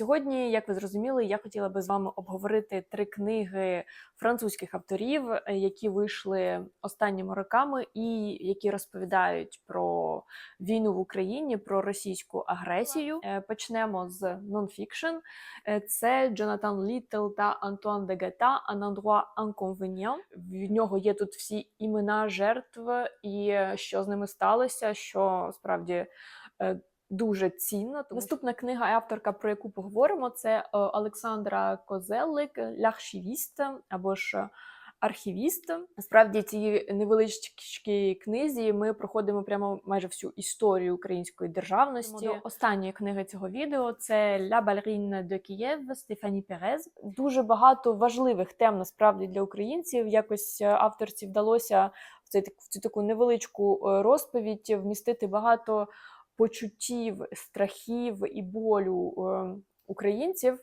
Сьогодні, як ви зрозуміли, я хотіла би з вами обговорити три книги французьких авторів, е, які вийшли останніми роками, і які розповідають про війну в Україні, про російську агресію. Е, Почнемо з нонфікшн. Е, Це Джонатан Літтл та Антуан де Гета «Un endroit inconvénient». В нього є тут всі імена жертв і що з ними сталося, що справді. Дуже цінно. Тому Наступна книга, авторка, про яку поговоримо, це е, Олександра Козелик, l'archiviste, або ж архівіст. Насправді, цій невеличкій книзі ми проходимо прямо майже всю історію української державності. До останньої книги цього відео це La ballerine de Kiev Стефані Перез. Дуже багато важливих тем насправді для українців. Якось е, авторці вдалося в цю таку невеличку е, розповідь вмістити багато почуттів, страхів і болю е, українців.